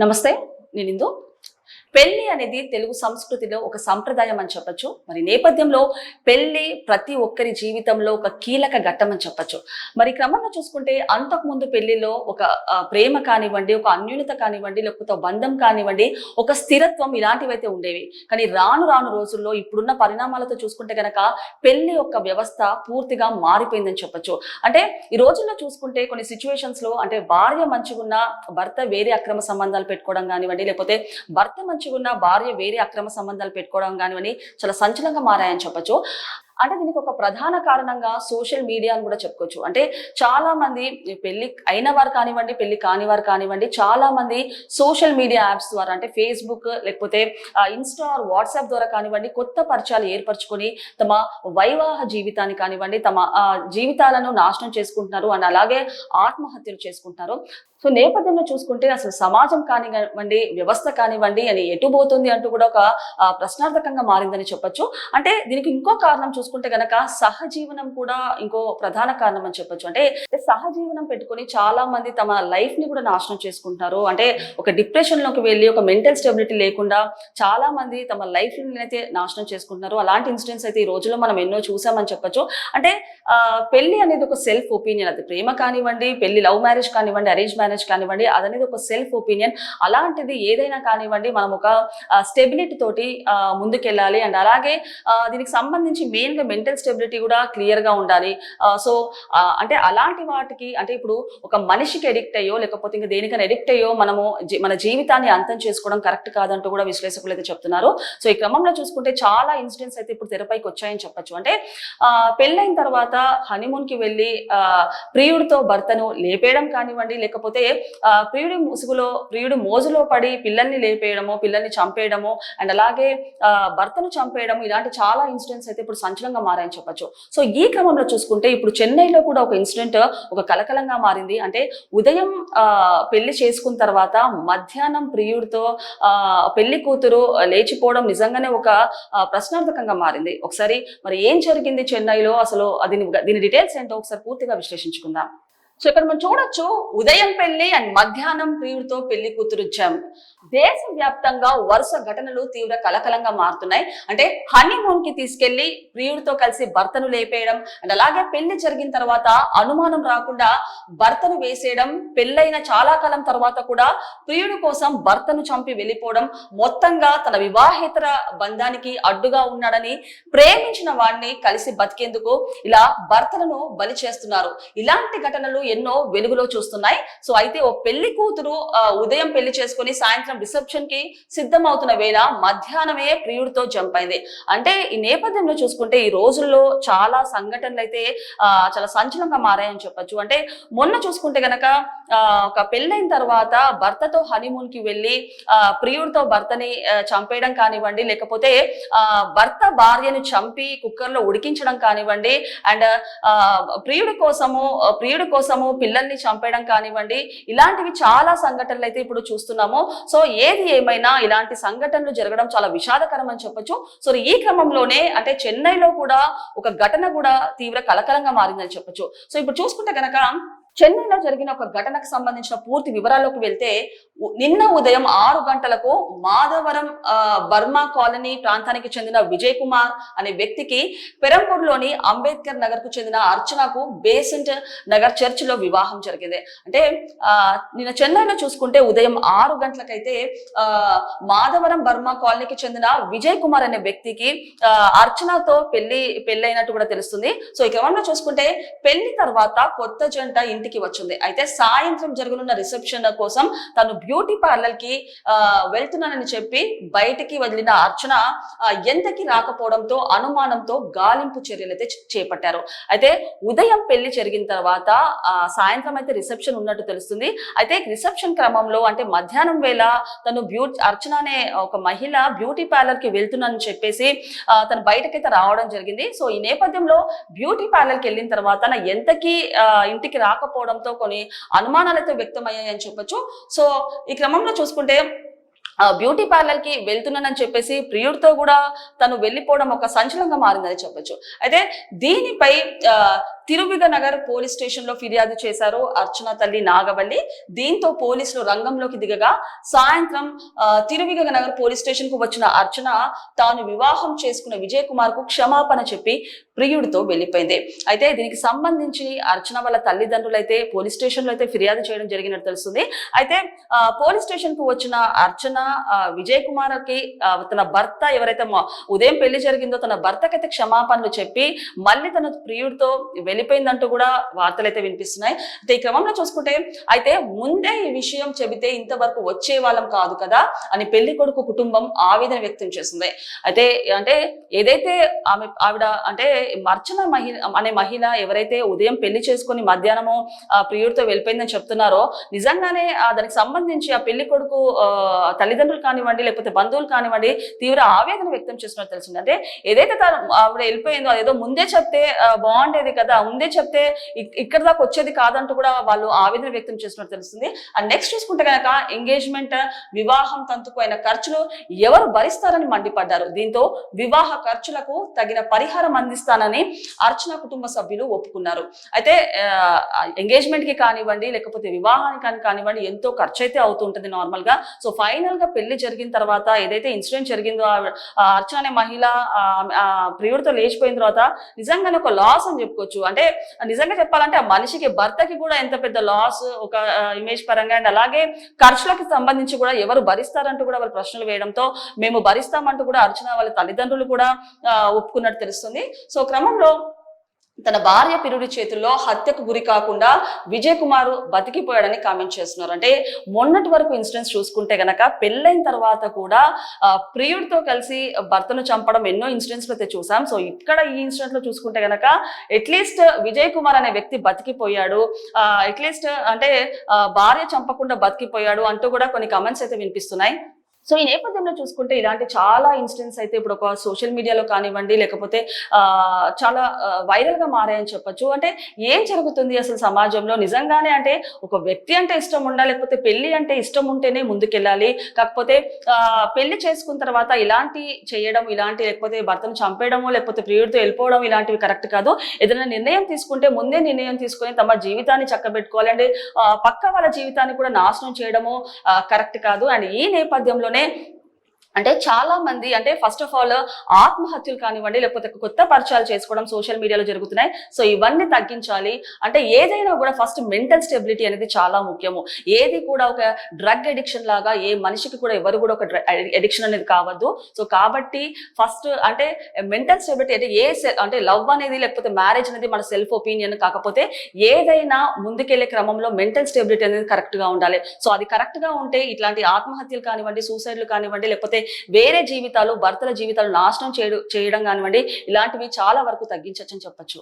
నమస్తే నేను ఇందు. పెళ్ళి అనేది తెలుగు సంస్కృతిలో ఒక సంప్రదాయం అని చెప్పొచ్చు. మరి నేపథ్యంలో పెళ్ళి ప్రతి ఒక్కరి జీవితంలో ఒక కీలక ఘట్టం అని చెప్పొచ్చు. మరి క్రమంలో చూసుకుంటే అంతకుముందు పెళ్ళిలో ఒక ప్రేమ కానివ్వండి ఒక అన్యూనత కానివ్వండి లేకపోతే బంధం కానివ్వండి ఒక స్థిరత్వం ఇలాంటివైతే ఉండేవి. కానీ రాను రాను రోజుల్లో ఇప్పుడున్న పరిణామాలతో చూసుకుంటే గనక పెళ్ళి యొక్క వ్యవస్థ పూర్తిగా మారిపోయిందని చెప్పొచ్చు. అంటే ఈ రోజుల్లో చూసుకుంటే కొన్ని సిచ్యువేషన్స్లో అంటే భార్య మంచిగున్న భర్త వేరే అక్రమ సంబంధాలు పెట్టుకోవడం కానివ్వండి లేకపోతే భర్త మంచిగున్న భార్య వేరే అక్రమ సంబంధాలు పెట్టుకోవడం కానివ్వండి చాలా సంచలనంగా మారాయని చెప్పొచ్చు. అంటే దీనికి ఒక ప్రధాన కారణంగా సోషల్ మీడియా అని కూడా చెప్పుకోవచ్చు. అంటే చాలా మంది పెళ్ళి అయిన వారు కానివ్వండి పెళ్ళి కాని వారు కానివ్వండి చాలా మంది సోషల్ మీడియా యాప్స్ ద్వారా అంటే ఫేస్బుక్ లేకపోతే ఇన్స్టా వాట్సాప్ ద్వారా కానివ్వండి కొత్త పరిచయాలు ఏర్పరచుకొని తమ వైవాహ జీవితాన్ని కానివ్వండి తమ ఆ, జీవితాలను నాశనం చేసుకుంటున్నారు అండ్ అలాగే ఆత్మహత్యలు చేసుకుంటున్నారు. సో నేపథ్యంలో చూసుకుంటే అసలు సమాజం కానివ్వండి వ్యవస్థ కానివ్వండి అని ఎటు పోతుంది అంటూ కూడా ఒక ప్రశ్నార్థకంగా మారిందని చెప్పొచ్చు. అంటే దీనికి ఇంకో కారణం చూసుకుంటే గనక సహజీవనం కూడా ఇంకో ప్రధాన కారణం అని చెప్పొచ్చు. అంటే సహజీవనం పెట్టుకొని చాలా మంది తమ లైఫ్ని కూడా నాశనం చేసుకుంటున్నారు. అంటే ఒక డిప్రెషన్లోకి వెళ్ళి ఒక మెంటల్ స్టెబిలిటీ లేకుండా చాలా మంది తమ లైఫ్ అయితే నాశనం చేసుకుంటున్నారు. అలాంటి ఇన్సిడెంట్స్ అయితే ఈ రోజుల్లో మనం ఎన్నో చూసామని చెప్పొచ్చు. అంటే పెళ్ళి అనేది ఒక సెల్ఫ్ ఒపీనియన్ అది ప్రేమ కానివ్వండి పెళ్ళి లవ్ మ్యారేజ్ కానివ్వండి అరేంజ్ మ్యారేజ్ కానివ్వండి అదనేది ఒక సెల్ఫ్ ఒపీనియన్ అలాంటిది ఏదైనా కానివ్వండి మనం ఒక స్టెబిలిటీ తోటి ముందుకెళ్ళాలి. అండ్ అలాగే దీనికి సంబంధించి మెయిన్ గా మెంటల్ స్టెబిలిటీ కూడా క్లియర్గా ఉండాలి సో అంటే అలాంటి వాటికి అంటే ఇప్పుడు ఒక మనిషికి ఎడిక్ట్ అయ్యో లేకపోతే ఇంకా దేనికైనా ఎడిక్ట్ అయ్యో మనము మన జీవితాన్ని అంతం చేసుకోవడం కరెక్ట్ కాదంటూ కూడా విశ్లేషకులు అయితే చెప్తున్నారు. సో ఈ క్రమంలో చూసుకుంటే చాలా ఇన్సిడెంట్స్ అయితే ఇప్పుడు తెరపైకి వచ్చాయని చెప్పొచ్చు. అంటే పెళ్ళైన తర్వాత హనీమూన్కి వెళ్ళి ప్రియుడితో భర్తను లేపేయడం కానివ్వండి లేకపోతే ప్రియుడి ముసుగులో ప్రియుడి మోజులో పడి పిల్లల్ని లేపేయడము పిల్లల్ని చంపేయడము అండ్ అలాగే భర్తను చంపేయడం ఇలాంటి చాలా ఇన్సిడెంట్స్ అయితే ఇప్పుడు సంచలనంగా మారాయని చెప్పొచ్చు. సో ఈ క్రమంలో చూసుకుంటే ఇప్పుడు చెన్నైలో కూడా ఒక ఇన్సిడెంట్ ఒక కలకలంగా మారింది. అంటే ఉదయం పెళ్ళి చేసుకున్న తర్వాత మధ్యాహ్నం ప్రియుడితో పెళ్ళి కూతురు లేచిపోవడం నిజంగానే ఒక ప్రశ్నార్థకంగా మారింది. ఒకసారి మరి ఏం జరిగింది చెన్నైలో? అసలు దీని దీని డీటెయిల్స్ ఏంటో ఒకసారి పూర్తిగా విశ్లేషించుకుందాం. సో ఇక్కడ మనం చూడొచ్చు ఉదయం పెళ్ళి అండ్ మధ్యాహ్నం ప్రియుడితో పెళ్ళి కూతురు జం దేశవ్యాప్తంగా వరుస ఘటనలు తీవ్ర కలకలంగా మారుతున్నాయి. అంటే హనీమూన్కి తీసుకెళ్ళి ప్రియుడితో కలిసి భర్తను లేపేయడం అండ్ అలాగే పెళ్ళి జరిగిన తర్వాత అనుమానం రాకుండా భర్తను వేసేయడం పెళ్ళైన చాలా కాలం తర్వాత కూడా ప్రియుడి కోసం భర్తను చంపి వెళ్ళిపోవడం మొత్తంగా తన వివాహేతర బంధానికి అడ్డుగా ఉన్నాడని ప్రేమించిన వాడిని కలిసి బతికేందుకు ఇలా భర్తలను బలి చేస్తున్నారు. ఇలాంటి ఘటనలు ఎన్నో వెలుగులో చూస్తున్నాయి. సో అయితే ఓ పెళ్ళి కూతురు ఉదయం పెళ్ళి చేసుకుని సాయంత్రం రిసెప్షన్కి సిద్ధమవుతున్న వేళ మధ్యాహ్నమే ప్రియుడితో జంప్ అయింది. అంటే ఈ నేపథ్యంలో చూసుకుంటే ఈ రోజుల్లో చాలా సంఘటనలు అయితే చాలా సంచలనంగా మారాయని చెప్పొచ్చు. అంటే మొన్న చూసుకుంటే గనక ఒక పెళ్ళైన తర్వాత భర్తతో హనీమూన్కి వెళ్ళి ఆ, ప్రియుడితో భర్తని చంపేయడం కానివ్వండి లేకపోతే భర్త భార్యను చంపి కుక్కర్లో ఉడికించడం కానివ్వండి అండ్ ప్రియుడి కోసము ప్రియుడి కోసము పిల్లల్ని చంపేయడం కానివ్వండి ఇలాంటివి చాలా సంఘటనలు అయితే ఇప్పుడు చూస్తున్నాము. సో ఏది ఏమైనా ఇలాంటి సంఘటనలు జరగడం చాలా విషాదకరం అని చెప్పొచ్చు. సో ఈ క్రమంలోనే అంటే చెన్నైలో కూడా ఒక ఘటన కూడా తీవ్ర కలకలంగా మారిందని చెప్పొచ్చు. సో ఇప్పుడు చూసుకుంటే కనుక చెన్నైలో జరిగిన ఒక ఘటనకు సంబంధించిన పూర్తి వివరాల్లోకి వెళ్తే నిన్న ఉదయం ఆరు గంటలకు మాధవరం బర్మా కాలనీ ప్రాంతానికి చెందిన విజయ్ కుమార్ అనే వ్యక్తికి పెరంపూర్లోని అంబేద్కర్ నగర్కు చెందిన అర్చనకు బేసెంట్ నగర్ చర్చ్లో వివాహం జరిగింది. అంటే నిన్న చెన్నైలో చూసుకుంటే ఉదయం ఆరు గంటలకైతే మాధవరం బర్మా కాలనీకి చెందిన విజయ్ కుమార్ అనే వ్యక్తికి అర్చనతో పెళ్ళి పెళ్ళి అయినట్టు కూడా తెలుస్తుంది. సో ఈ క్రమంలో చూసుకుంటే పెళ్ళి తర్వాత కొత్త జంట ఇంటికి వచ్చింది. అయితే సాయంత్రం జరగనున్న రిసెప్షన్ కోసం తను బ్యూటీ పార్లర్కి వెళ్తున్నానని చెప్పి బయటికి వదిలిన అర్చన ఎంతకి రాకపోవడంతో అనుమానంతో గాలింపు చర్యలు అయితే చేపట్టారు. అయితే ఉదయం పెళ్ళి జరిగిన తర్వాత సాయంత్రం అయితే రిసెప్షన్ ఉన్నట్టు తెలుస్తుంది. అయితే రిసెప్షన్ క్రమంలో అంటే మధ్యాహ్నం వేళ తను బ్యూటీ అర్చన అనే ఒక మహిళ బ్యూటీ పార్లర్కి వెళ్తున్నానని చెప్పేసి తను బయటకైతే రావడం జరిగింది. సో ఈ నేపథ్యంలో బ్యూటీ పార్లర్కి వెళ్ళిన తర్వాత ఎంతకి ఇంటికి రాకపోతే రాకపోవడంతో కొన్ని అనుమానాలు అయితే వ్యక్తమయ్యాయని చెప్పొచ్చు. సో ఈ క్రమంలో చూసుకుంటే ఆ బ్యూటీ పార్లర్కి వెళ్తున్నానని చెప్పేసి ప్రియుడితో కూడా తను వెళ్ళిపోవడం ఒక సంచలనంగా మారిందని చెప్పొచ్చు. అయితే దీనిపై తిరువిగనగర్ నగర్ పోలీస్ స్టేషన్లో ఫిర్యాదు చేశారు అర్చన తల్లి నాగవల్లి. దీంతో పోలీసులు రంగంలోకి దిగగా సాయంత్రం తిరువిగనగర్ నగర్ పోలీస్ స్టేషన్కు వచ్చిన అర్చన తాను వివాహం చేసుకున్న విజయ్ కుమార్కు క్షమాపణ చెప్పి ప్రియుడితో వెళ్ళిపోయింది. అయితే దీనికి సంబంధించి అర్చన వాళ్ళ తల్లిదండ్రులు అయితే పోలీస్ స్టేషన్లో అయితే ఫిర్యాదు చేయడం జరిగినట్టు తెలుస్తుంది. అయితే పోలీస్ స్టేషన్కు వచ్చిన అర్చన విజయ్ కుమార్కి తన భర్త ఎవరైతే ఉదయం పెళ్ళి జరిగిందో తన భర్తకైతే క్షమాపణలు చెప్పి మళ్ళీ తన ప్రియుడితో వెళ్ళిపోయిందంటూ కూడా వార్తలు అయితే వినిపిస్తున్నాయి. అయితే ఈ క్రమంలో చూసుకుంటే అయితే ముందే ఈ విషయం చెబితే ఇంతవరకు వచ్చే వాళ్ళం కాదు కదా అని పెళ్ళి కొడుకు కుటుంబం ఆవేదన వ్యక్తం చేసింది. అయితే అంటే ఏదైతే ఆమె ఆవిడ అంటే మర్చన మహిళ అనే మహిళ ఎవరైతే ఉదయం పెళ్ళి చేసుకుని మధ్యాహ్నము ఆ ప్రియుడితో వెళ్ళిపోయిందని చెప్తున్నారో నిజంగానే ఆ దానికి సంబంధించి ఆ పెళ్ళి కొడుకు తల్లిదండ్రులు కానివ్వండి లేకపోతే బంధువులు కానివ్వండి తీవ్ర ఆవేదన వ్యక్తం చేస్తున్నట్టు తెలిసింది అంటే ఏదైతే తను ఆవిడ వెళ్ళిపోయిందో అదేదో ముందే చెప్తే బాగుండేది కదా ముందే చెప్తే ఇక్కడ దాకా వచ్చేది కాదంటూ కూడా వాళ్ళు ఆవేదన వ్యక్తం చేస్తున్నట్టు తెలుస్తుంది. అండ్ నెక్స్ట్ చూసుకుంటే కనుక ఎంగేజ్మెంట్ వివాహం తంతుకు అయిన ఖర్చులు ఎవరు భరిస్తారని మండిపడ్డారు. దీంతో వివాహ ఖర్చులకు తగిన పరిహారం అందిస్తానని అర్చన కుటుంబ సభ్యులు ఒప్పుకున్నారు. అయితే ఎంగేజ్మెంట్కి కానివ్వండి లేకపోతే వివాహానికి కానీ కానివ్వండి ఎంతో ఖర్చు అయితే అవుతుంటుంది నార్మల్గా సో ఫైనల్గా పెళ్ళి జరిగిన తర్వాత ఏదైతే ఇన్సిడెంట్ జరిగిందో అర్చన అనే మహిళ ఆ ప్రియుడితో లేచిపోయిన తర్వాత నిజంగానే ఒక లాస్ అని చెప్పుకోవచ్చు. అంటే నిజంగా చెప్పాలంటే ఆ మనిషికి భర్తకి కూడా ఎంత పెద్ద లాస్ ఒక ఇమేజ్ పరంగా అండ్ అలాగే ఖర్చులకు సంబంధించి కూడా ఎవరు భరిస్తారంటూ కూడా వాళ్ళు ప్రశ్నలు వేయడంతో మేము భరిస్తామంటూ కూడా అర్చన వాళ్ళ తల్లిదండ్రులు కూడా ఒప్పుకున్నట్టు తెలుస్తుంది. సో క్రమంలో తన భార్య పిరుడి చేతుల్లో హత్యకు గురి కాకుండా విజయ్ కుమార్ బతికిపోయాడని కామెంట్ చేస్తున్నారు. అంటే మొన్నటి వరకు ఇన్సిడెంట్స్ చూసుకుంటే గనక పెళ్ళైన తర్వాత కూడా ప్రియుడితో కలిసి భర్తను చంపడం ఎన్నో ఇన్సిడెంట్స్ అయితే చూసాం. సో ఇక్కడ ఈ ఇన్సిడెంట్లో చూసుకుంటే గనక అట్లీస్ట్ విజయ్ కుమార్ అనే వ్యక్తి బతికిపోయాడు. అట్లీస్ట్ అంటే భార్య చంపకుండా బతికిపోయాడు అంటూ కూడా కొన్ని కమెంట్స్ అయితే వినిపిస్తున్నాయి. సో ఈ నేపథ్యంలో చూసుకుంటే ఇలాంటి చాలా ఇన్సిడెంట్స్ అయితే ఇప్పుడు ఒక సోషల్ మీడియాలో కానివ్వండి లేకపోతే చాలా వైరల్గా మారాయని చెప్పొచ్చు. అంటే ఏం జరుగుతుంది అసలు సమాజంలో? నిజంగానే అంటే ఒక వ్యక్తి అంటే ఇష్టం ఉండాలి లేకపోతే పెళ్ళి అంటే ఇష్టం ఉంటేనే ముందుకెళ్ళాలి. కాకపోతే పెళ్ళి చేసుకున్న తర్వాత ఇలాంటి చేయడం ఇలాంటి లేకపోతే భర్తను చంపేయడము లేకపోతే ప్రియుడితో వెళ్ళిపోవడం ఇలాంటివి కరెక్ట్ కాదు. ఏదైనా నిర్ణయం తీసుకుంటే ముందే నిర్ణయం తీసుకొని తమ జీవితాన్ని చక్కబెట్టుకోవాలి. అంటే పక్క వాళ్ళ జీవితాన్ని కూడా నాశనం చేయడము కరెక్ట్ కాదు. అండ్ ఈ నేపథ్యంలో उन्होंने అంటే చాలా మంది అంటే ఫస్ట్ ఆఫ్ ఆల్ ఆత్మహత్యలు కానివ్వండి లేకపోతే కొత్త పరిచయాలు చేసుకోవడం సోషల్ మీడియాలో జరుగుతున్నాయి. సో ఇవన్నీ తగ్గించాలి. అంటే ఏదైనా కూడా ఫస్ట్ మెంటల్ స్టెబిలిటీ అనేది చాలా ముఖ్యము. ఏది కూడా ఒక డ్రగ్ ఎడిక్షన్ లాగా ఏ మనిషికి కూడా ఎవరు కూడా ఒక ఎడిక్షన్ అనేది కావద్దు. సో కాబట్టి ఫస్ట్ అంటే మెంటల్ స్టెబిలిటీ అంటే ఏ అంటే లవ్ అనేది లేకపోతే మ్యారేజ్ అనేది మన సెల్ఫ్ ఒపీనియన్ కాకపోతే ఏదైనా ముందుకెళ్ళే క్రమంలో మెంటల్ స్టెబిలిటీ అనేది కరెక్ట్గా ఉండాలి. సో అది కరెక్ట్గా ఉంటే ఇట్లాంటి ఆత్మహత్యలు కానివ్వండి సూసైడ్లు కానివ్వండి లేకపోతే వేరే జీవితాలు భర్తల జీవితాలు నాశనం చేయడం చేయడం కానివ్వండి ఇలాంటివి చాలా వరకు తగ్గించవచ్చు అని చెప్పచ్చు.